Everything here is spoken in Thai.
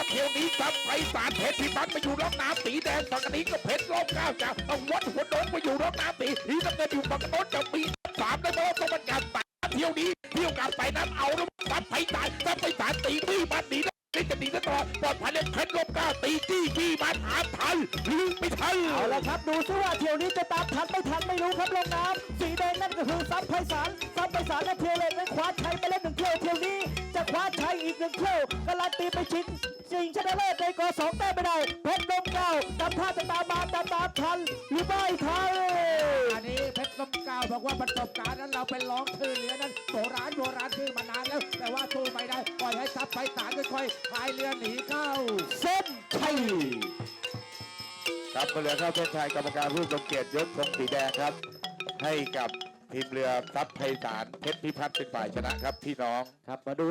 ับเที่ยวนี้ซับไปสารเพชรพิพัฒน์มาอยู่ร่องน้ำสีแดงฝั่งนี้ก็เพชรลมเก้าจากเอาวัดหัวโดนมาอยู่ร่องน้ำสีที่น้ำเงินอยู่ฝั่งโน้นจะมีสามได้ไหมว่าต้องมันการตาเที่ยวนี้เที่ยวกับไปนั้นเอาแล้วซับไปสารซับไปสารตีพี่มันหนีนะนี่จะหนีนะต่อปลอดภัยเลยเพชรลมเก้าตีจี้พี่มันหาทันหรือไม่ทันเอาละครับดูซิว่าเที่ยวนี้จะตามทันไม่ทันไม่รู้ครับลงน้ำสีแดงนั่นก็คือซับไพศาลซับไพศาลและเทียวเลยนั้นคว้าชัยไป จะคว้าชัยอีกหนึ่งเที่ยวการันตีไปชิงชิงชนะเลิศในกอสองแต้มไม่ได้เพชรลมเก้าตามท่าจะตามมาตามตามทันหรือไม่ทันอันนี้เพชรลมเกล้าบอกว่าประสบการณ์นั้นเราเป็นร้องชื่อเรือนั้นโบราณโบราณชื่อมานานแล้ว แต่ว่าสู้ไม่ได้ปล่อยให้ซับไปสารค่อยๆพายเรือหนีเข้า เส้นชัยครับเรือเข้าเส้นชัยกรรมการผู้ทรงเกียรติยกธงสีแดงครับ ให้กับทีมเรือทรัพย์ไพศาลเพชรพิพัฒน์เป็นฝ่ายชนะครับพี่น้องครับมาดู